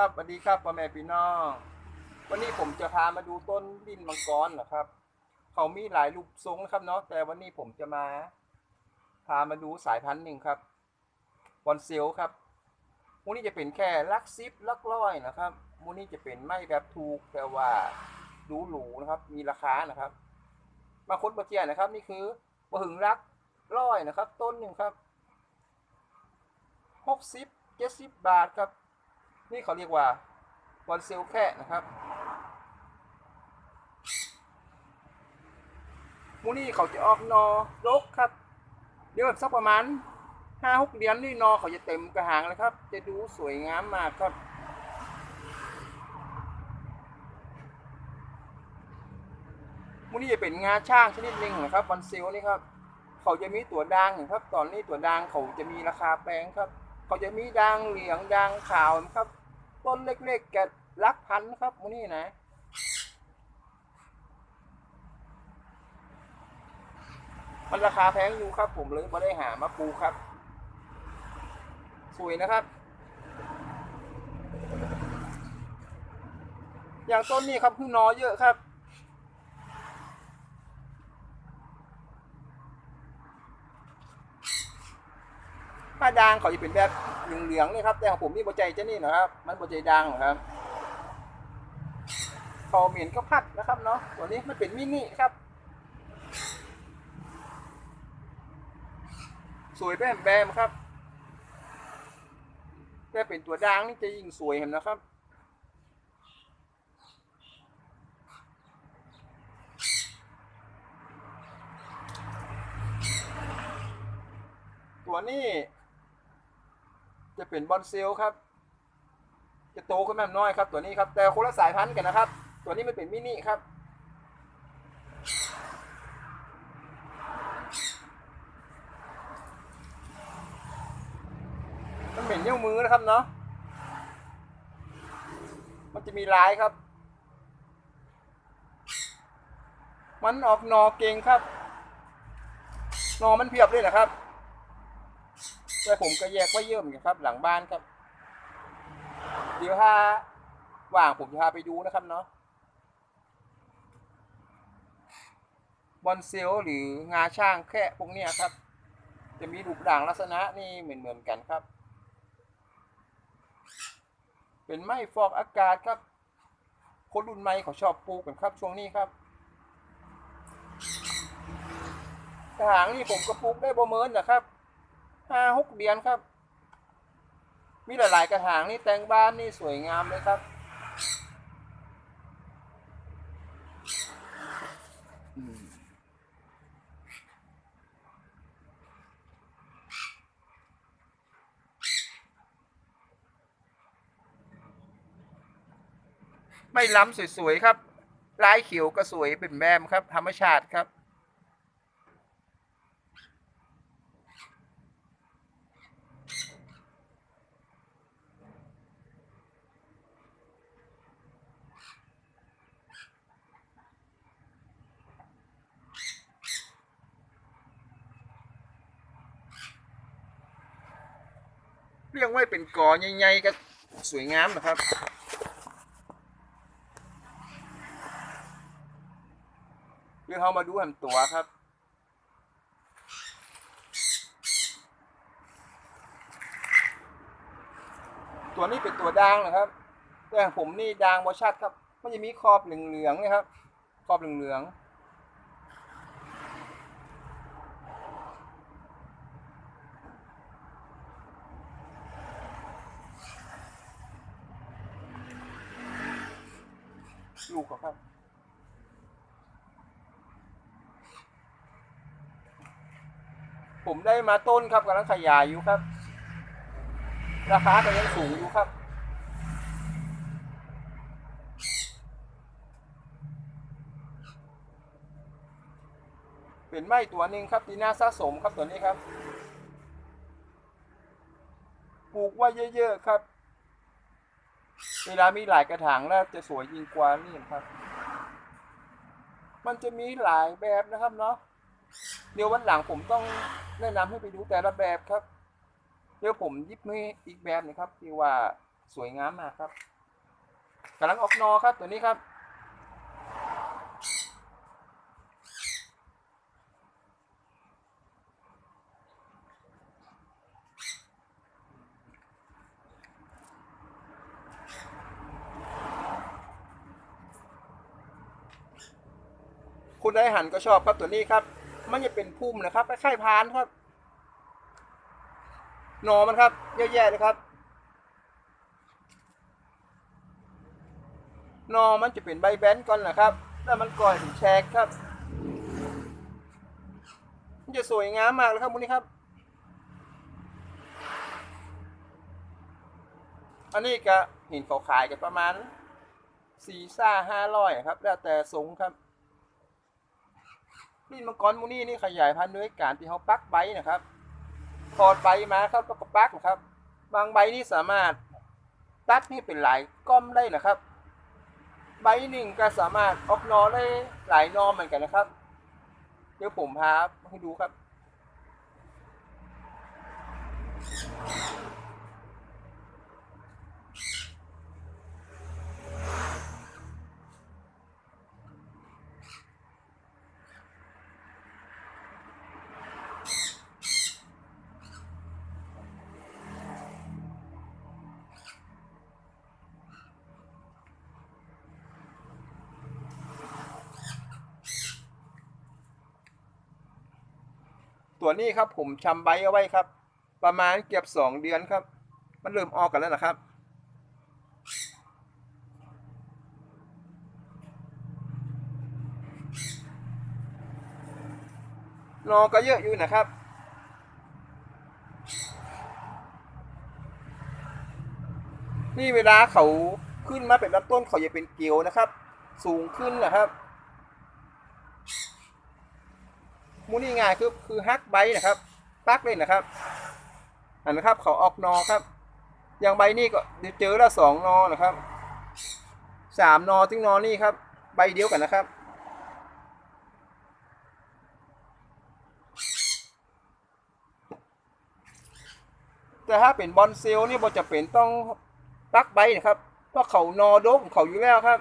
ครับสวัสดีครับพ่อแม่พี่น้อง วันนี้ผมจะพามาดูต้นดินมังกรนะครับ เขามีหลายรูปทรงนะครับเนาะ แต่วันนี้ผมจะมา พามาดูสายพันธุ์หนึ่งครับบอนเซลครับมูนี่จะเป็นแค่ลักซิปลักร้อยนะครับมูนี่จะเป็นไม่แบบถูกแต่ว่าดูหรูนะครับ มีราคานะครับ มาค้นบะเจียนะครับ นี่คือบะหึงรักร้อยนะครับ ต้นหนึ่งครับหกสิบเจ็ดสิบบาทครับ นี่เขาเรียกว่าบอลเซลแค่นะครับมูนี่เขาจะออกนอรกครับ เดี๋ยวแบบสักประมาณห้าหกเดือนนี่นอเขาจะเต็มกระหางเลยครับ จะดูสวยงามมากครับมูนี่จะเป็นงาช่างชนิดหนึ่งนะครับบอลเซลนี่ครับ เขาจะมีตัวด่างนะครับ ตอนนี้ตัวด่างเขาจะมีราคาแพงครับ เขาจะมีด่างเหลืองด่างขาวนะครับ ต้นเล็กๆแกะลักพันนะครับมูนี่นะมันราคาแพงอยู่ครับ ผมเลยไม่ได้หามาปูครับ สวยนะครับ อย่างต้นนี้ครับคือนอเยอะครับ ผ้าดางเขาจะเป็นแบบเหลืองๆเลยครับ แต่ของผมนี่บใจจะนี่นะครับ มันบใจดังครับเขาเหม็นก็พัดนะครับเนาะตัวนี้มันเป็นมินิครับ สวยแบมแบมครับแต่เป็นตัวดางนี่จะยิ่งสวยเห็นนะครับตัวนี้ จะเป็นบอลเซลครับ จะโตขึ้นมาน้อยครับ ตัวนี้ครับ แต่คนละสายพันธุ์กันนะครับ ตัวนี้มันเป็นมินิครับ มันเป็นเยี่ยวมือนะครับเนาะ มันจะมีลายครับ มันออกนอเก่งครับ นอมันเพียบเลยนะครับ แต่ผมก็แยกไว้เยิ่มอยู่ครับ หลังบ้านครับ เดี๋ยวถ้าว่างผมจะพาไปดูนะครับเนาะบอลเซลหรืองาช่างแค่พวกเนี้ยครับ จะมีรูปด่างลักษณะนี่เหมือนเหมือนๆกันครับ เป็นไม้ฟอกอากาศครับ คนรุ่นใหม่เขาชอบปลูกกันครับ ช่วงนี้ครับกระถางนี่ผมก็ปลูกได้ประเมินนะครับ ห้าหกเดือนครับ มีหลายๆกระถางนี่แต่งบ้านนี่สวยงามเลยครับ ไม่ล้ำสวยๆครับลายเขียวก็สวยเป็นแบมครับ ธรรมชาติครับ เรียกว่เป็นกอใหญ่ๆก็สวยงามนะครับเดี๋ยวเรามาดูหันตัวครับตัวนี้เป็นตัวด่างนะครับ แต่ของผมนี่ด่างบอชัดครับ มันจะมีขอบเหลืองๆนะครับ ขอบเหลืองๆ ลูกครับผมได้มาต้นครับกำลังขยายอยู่ครับ ราคาก็ยังสูงอยู่ครับ เป็นไม้ตัวหนึ่งครับที่น่าสะสมครับตัวนี้ครับ ปลูกไว้เยอะ ๆ ครับ เวลามีหลายกระถางแล้วจะสวยยิ่งกว่านี่ครับ มันจะมีหลายแบบนะครับเนาะเดี๋ยววันหลังผมต้องแนะนำให้ไปดูแต่ละแบบครับ เดี๋ยวผมยิบให้อีกแบบหนึงครับที่ว่าสวยงามมากครับกำลังออกนอครับตัวนี้ครับ ณได้หันก็ชอบครับตัวนี้ครับ มันจะเป็นพุ่มนะครับคล้ายๆพานครับหนอมันครับเยอะแยะเลยครับหนอมันจะเป็นใบแบนก่อนนะครับ แล้วมันก่อยถึงแชกครับ มันจะสวยงามมากเลยครับมูนี้ครับ อันนี้ก็ห็นเขาขายกันประมาณสี่ซ่าห้าร้อยครับ แล้วแต่ทรงครับ นี่มังกรมูนี่นี่ขยายพันธุ์ด้วยการที่เขาปักใบนะครับถอดใบมาครับแล้วก็ปักนะครับ บางใบนี่สามารถตัดนี่เป็นหลายก้อมได้นะครับ ใบหนึ่งก็สามารถออกนอได้หลายนอเหมือนกันนะครับ เดี๋ยวผมพาให้ดูครับ ตัวนี้ครับผมชำใบเอาไว้ครับ ประมาณเกือบสองเดือนครับ มันเริ่มออกกันแล้วนะครับนอก็เยอะอยู่นะครับ นี่เวลาเขาขึ้นมาเป็นลำต้นเขาจะเป็นเกลียวนะครับ สูงขึ้นนะครับ มูนี่ง่ายคือคือฮักใบนะครับปักเลยนะครับ อันนะครับเขาออกนอครับ อย่างใบนี่ก็เจอแล้วสองนอนะครับสามนอถึงนอนี่ครับ ใบเดียวกันนะครับ แต่ถ้าเป็นบอลเซลนี่บอจะเป็นต้องปักใบนะครับเพราะเขานอโดกของเขาอยู่แล้วครับ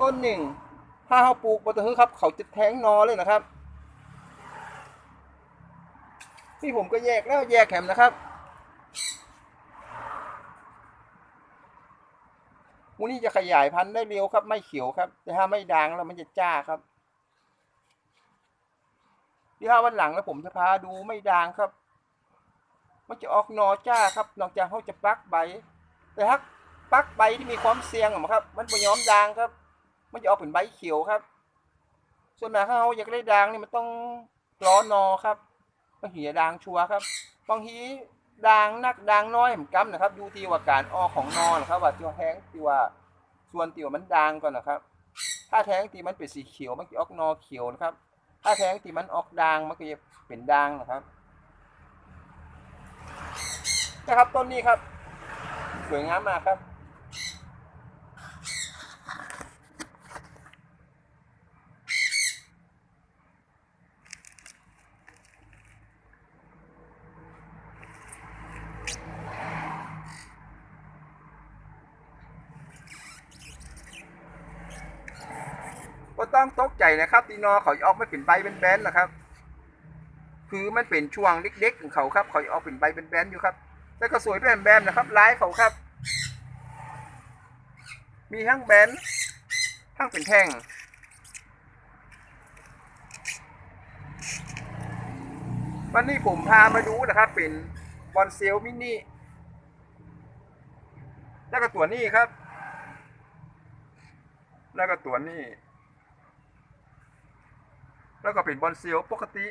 ต้นหนึ่งถ้าเขาปลูกบอตะฮึครับ เขาจะแทงนอเลยนะครับ นี่ผมก็แยกแล้วแยกแถมนะครับมูนี่จะขยายพันธุ์ได้เร็วครับ ไม่เขียวครับ แต่ถ้าไม่ดังแล้วมันจะจ้าครับที่ถ้าวันหลังแล้วผมจะพาดูไม่ดังครับ มันจะออกนอจ้าครับ นอกจากเขาจะปักใบ แต่ถ้าปักใบที่มีความเสี่ยงอะครับ มันไม่ยอมดังครับ มันจะออกเป็นใบเขียวครับ ส่วนมากถ้าเขาอยากได้ดังนี่มันต้องล้อนอครับ บางทีด่างชัวครับบางทีดางนักดางน้อยเหมือนกันนะครับดูที่ว่าการออของนอนครับว่าตัวแท้งที่ว่าส่วนที่ว่ามันดางก่อนนะครับ ถ้าแท้งที่มันเป็นสีเขียวมันจะออกนอเขียวนะครับ ถ้าแท้งที่มันออกดางมันก็จะเป็นดางนะครับนะครับต้นนี้ครับ สวยงามมากครับ ต้องตกใจนะครับตีนอเขาออกไม่เป็นใบเป็นแบนนะครับ คือมันเป็นช่วงเล็กๆของเขาครับเขาออกเป็นใบเป็นแบนอยู่ครับแต่ก็สวยเป็นแบนๆนะครับลายเขาครับ มีทั้งแบนทั้งเป็นแท่งวันนี้ผมพามาดูนะครับ เป็นบอลเซลมินิแล้วก็ตัวนี้ครับ แล้วก็ตัวนี้ แล้วก็เป็นบอลเซียวปกติ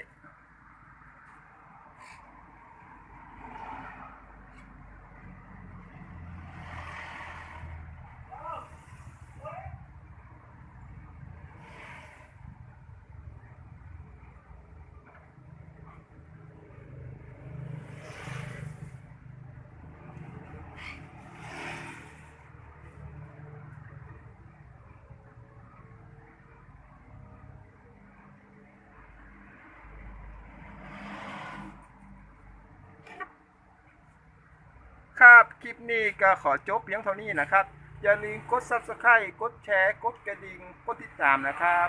คลิปนี้ก็ขอจบเพียงเท่านี้นะครับ อย่าลืมกด subscribe กดแชร์ กดกระดิ่ง กดติดตามนะครับ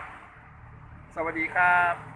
สวัสดีครับ